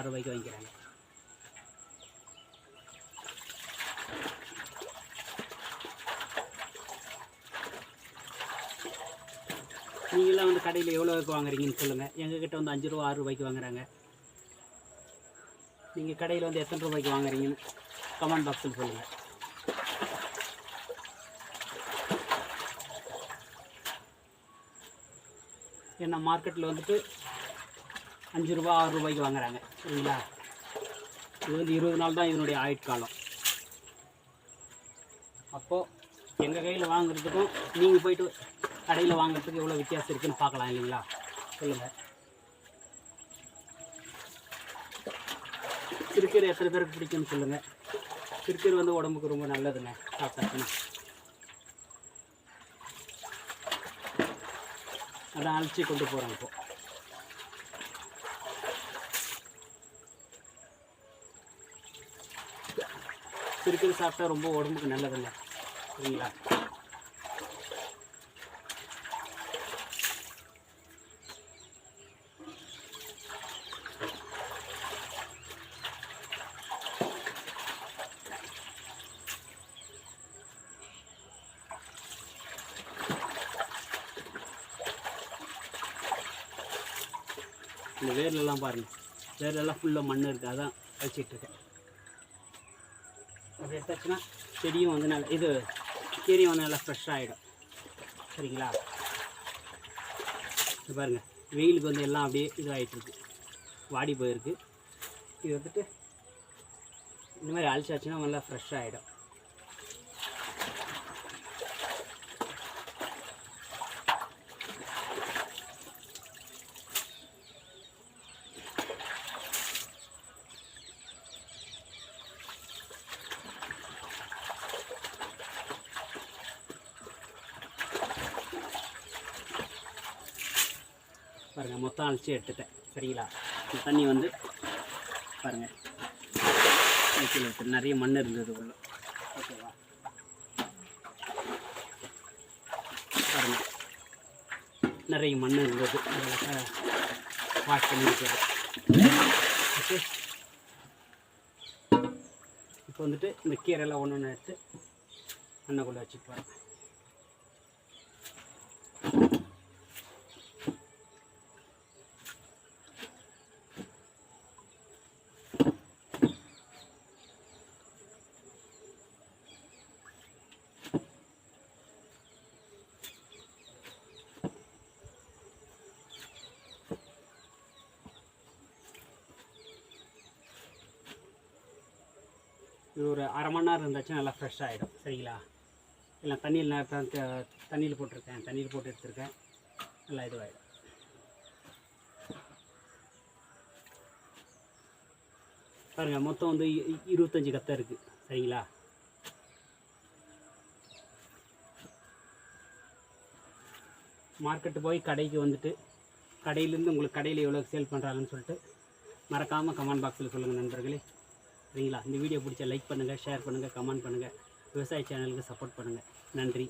ஆறு ரூபாய்க்கு வாங்கிக்கிறாங்க நீங்களாம் வந்து கடையில் எவ்வளோவுக்கு வாங்குறீங்கன்னு சொல்லுங்கள் எங்ககிட்ட வந்து அஞ்சு ரூபா ஆறு ரூபாய்க்கு வாங்குறாங்க நீங்கள் கடையில் வந்து எத்தனை ரூபாய்க்கு வாங்குறீங்கன்னு கமெண்ட் பாக்ஸில் சொல்லுங்கள் ஏன்னா மார்க்கெட்டில் வந்துட்டு அஞ்சு ரூபா ஆறு ரூபாய்க்கு வாங்குறாங்க. சரிங்களா? இது வந்து இருபது நாள் தான் இதனுடைய ஆயுட்காலம். அப்போது எங்கள் கையில் வாங்குறதுக்கும் நீங்கள் போயிட்டு கடையில் வாங்குறதுக்கு எவ்வளோ வித்தியாசம் இருக்குதுன்னு பார்க்கலாம் இல்லைங்களா? சொல்லுங்கள் சிறுக்கீரை எத்தனை பேருக்கு பிடிக்கும்னு சொல்லுங்கள் கிரிக்கெட் வந்து உடம்புக்கு ரொம்ப நல்லதுங்க சாப்பிட்டாச்சுன்னா. அதான் அழைச்சி கொண்டு போகிறோம் இப்போ. சிறுக்கீரை சாப்பிட்டா ரொம்ப உடம்புக்கு நல்லதில்லை. சரிங்களா? இந்த வேர்லெல்லாம் பாருங்கள் வேர்லெல்லாம் ஃபுல்லாக மண் இருக்குது அதான் வச்சிட்டு இருக்கேன். அப்படி எடுத்தாச்சுன்னா செடியும் வந்து நல்லா இது கீரையும் வந்து நல்லா ஃப்ரெஷ் ஆகிடும் சரிங்களா? இது பாருங்கள் வெயிலுக்கு வந்து எல்லாம் அப்படியே இது வாடி போயிருக்கு. இது வந்துட்டு இந்த மாதிரி அழிச்சாச்சுன்னா நல்லா ஃப்ரெஷ் பாருங்கள் மொத்தம் அழிச்சு எடுத்துட்டேன். சரிங்களா? இந்த தண்ணி வந்து பாருங்கள் கீழே எடுத்து நிறைய மண் இருந்தது உள்ள. ஓகேவா? பாருங்கள் நிறைய மண் இருந்தது. வாஷ் பண்ணி வைக்கிறேன் ஓகே? இப்போ வந்துட்டு இந்த கீரைலாம் ஒன்று ஒன்று எடுத்து அண்ணக்குள்ளே வச்சுட்டு போகிறேன் இது ஒரு அரை மணி நேரம் இருந்துச்சுன்னா நல்லா ஃப்ரெஷ் ஆகிடும் சரிங்களா? இல்லை தண்ணியில் நேரத்தான் தண்ணியில் போட்டிருக்கேன். தண்ணியில் போட்டு எடுத்திருக்கேன். நல்லா இதுவாகிடும் பாருங்கள் மொத்தம் வந்து இருபத்தஞ்சி கத்தை இருக்குது சரிங்களா? மார்க்கெட்டு போய் கடைக்கு வந்துட்டு கடையிலேருந்து உங்களுக்கு கடையில் எவ்வளோ சேல் பண்ணுறாங்கன்னு சொல்லிட்டு மறக்காமல் கமெண்ட் பாக்ஸில் சொல்லுங்கள் நண்பர்களே. சரிங்களா? இந்த வீடியோ பிடிச்சா லைக் பண்ணுங்கள் ஷேர் பண்ணுங்கள் கமெண்ட் பண்ணுங்கள் விவசாய சேனலுக்கு சப்போர்ட் பண்ணுங்கள் நன்றி.